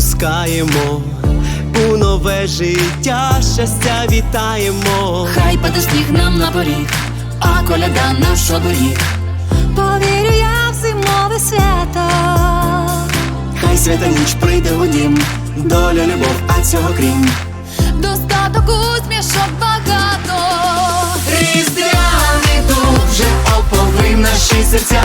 пускаємо, у нове життя щастя вітаємо. Хай паде сніг нам на поріг, а коляда наш оберіг. Повірю я в зимове свято. Хай свята ніч прийде у дім, доля, любов, а цього крім. Достаток усмішок багато. Різдвяний дух вже оповив наші серця,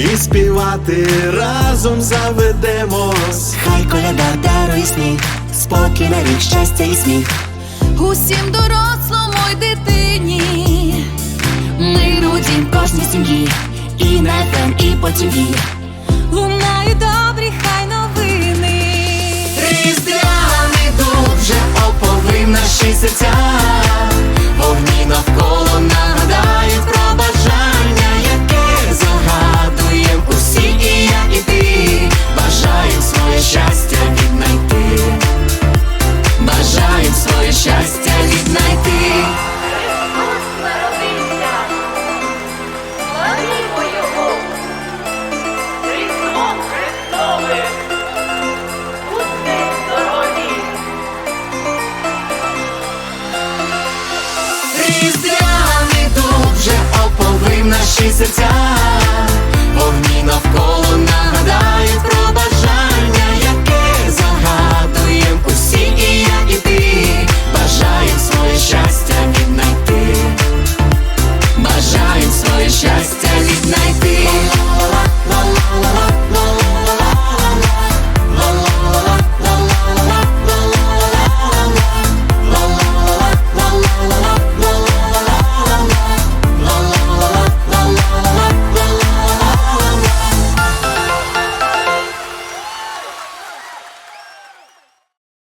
і співати разом заведемось. Хай коляда дарує сніг, спокій на рік, щастя і сміх. Усім дорослому й дитині. Миру дім кожній сім'ї. І на ФМ, і по ТВ. Лунають добрі хай новини. Різдвяний дух вже оповив наші серця, Різдвяний дух вже оповив наші серця,